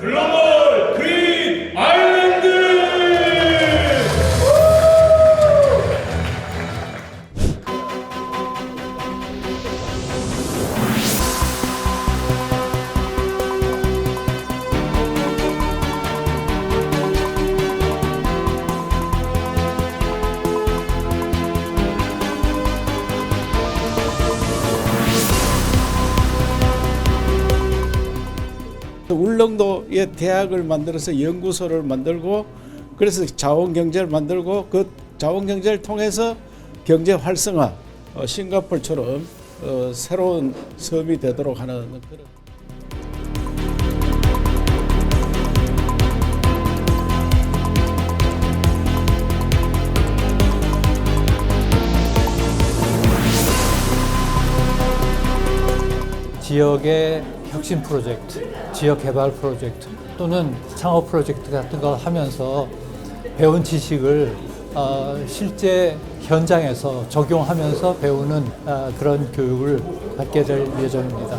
글로벌 울릉도에 대학을 만들어서 연구소를 만들고 그래서 자원 경제를 만들고 그 자원 경제를 통해서 경제 활성화 어, 싱가포르처럼 어, 새로운 섬이 되도록 하는 그런 지역의 혁신 프로젝트, 지역 개발 프로젝트 또는 창업 프로젝트 같은 걸 하면서 배운 지식을 어, 실제 현장에서 적용하면서 배우는 어, 그런 교육을 받게 될 예정입니다.